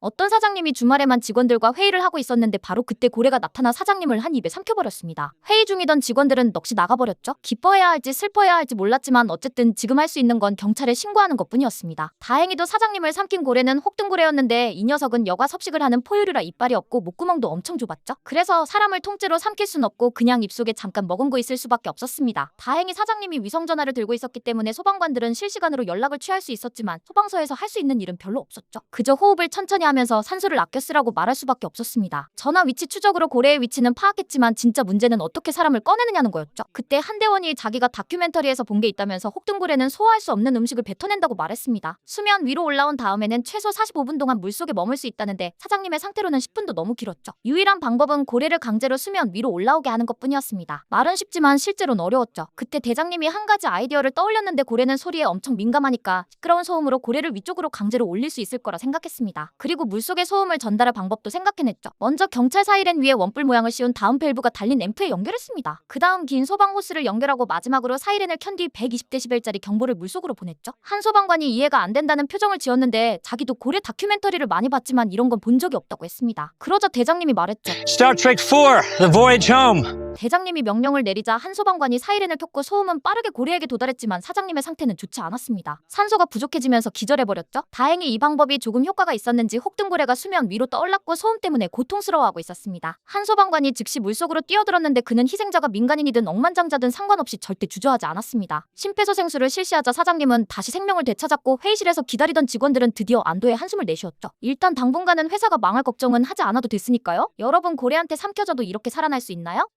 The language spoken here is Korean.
어떤 사장님이 주말에만 직원들과 회의를 하고 있었는데 바로 그때 고래가 나타나 사장님을 한 입에 삼켜버렸습니다. 회의 중이던 직원들은 넋이 나가버렸죠. 기뻐해야 할지 슬퍼해야 할지 몰랐지만 어쨌든 지금 할 수 있는 건 경찰에 신고하는 것뿐이었습니다. 다행히도 사장님을 삼킨 고래는 혹등고래였는데 이 녀석은 여과 섭식을 하는 포유류라 이빨이 없고 목구멍도 엄청 좁았죠. 그래서 사람을 통째로 삼킬 순 없고 그냥 입속에 잠깐 머금고 있을 수밖에 없었습니다. 다행히 사장님이 위성전화를 들고 있었기 때문에 소방관들은 실시간으로 연락을 취할 수 있었지만 소방서에서 할 수 있는 일은 별로 없었죠. 그저 호흡을 천천히 하면서 산소를 아껴 쓰라고 말할 수밖에 없었습니다. 전화 위치 추적으로 고래의 위치는 파악했지만 진짜 문제는 어떻게 사람을 꺼내느냐는 거였죠. 그때 한대원이 자기가 다큐멘터리에서 본 게 있다면서 혹등고래는 소화할 수 없는 음식을 뱉어낸다고 말했습니다. 수면 위로 올라온 다음에는 최소 45분 동안 물속에 머물 수 있다는데 사장님의 상태로는 10분도 너무 길었죠. 유일한 방법은 고래를 강제로 수면 위로 올라오게 하는 것뿐이었습니다. 말은 쉽지만 실제로는 어려웠죠. 그때 대장님이 한 가지 아이디어를 떠올렸는데 고래는 소리에 엄청 민감하니까 시끄러운 소음으로 고래를 위쪽으로 강제로 올릴 수 있을 거라 생각했습니다. 그리고 물속의 소음을 전달할 방법도 생각해냈죠. 먼저 경찰 사이렌 위에 원뿔 모양을 씌운 다음 밸브가 달린 앰프에 연결했습니다. 그 다음 긴 소방 호스를 연결하고 마지막으로 사이렌을 켠 뒤 120데시벨짜리 경보를 물속으로 보냈죠. 한 소방관이 이해가 안 된다는 표정을 지었는데 자기도 고래 다큐멘터리를 많이 봤지만 이런 건 본 적이 없다고 했습니다. 그러자 대장님이 말했죠. Star Trek 4, The Voyage Home. 대장님이 명령을 내리자 한 소방관이 사이렌을 켰고 소음은 빠르게 고래에게 도달했지만 사장님의 상태는 좋지 않았습니다. 산소가 부족해지면서 기절해버렸죠. 다행히 이 방법이 조금 효과가 있었는지 혹등고래가 수면 위로 떠올랐고 소음 때문에 고통스러워하고 있었습니다. 한 소방관이 즉시 물속으로 뛰어들었는데 그는 희생자가 민간인이든 억만장자든 상관없이 절대 주저하지 않았습니다. 심폐소생술을 실시하자 사장님은 다시 생명을 되찾았고 회의실에서 기다리던 직원들은 드디어 안도의 한숨을 내쉬었죠. 일단 당분간은 회사가 망할 걱정은 하지 않아도 됐으니까요. 여러분 고래한테 삼켜져도 이렇게 살아날 수 있나요?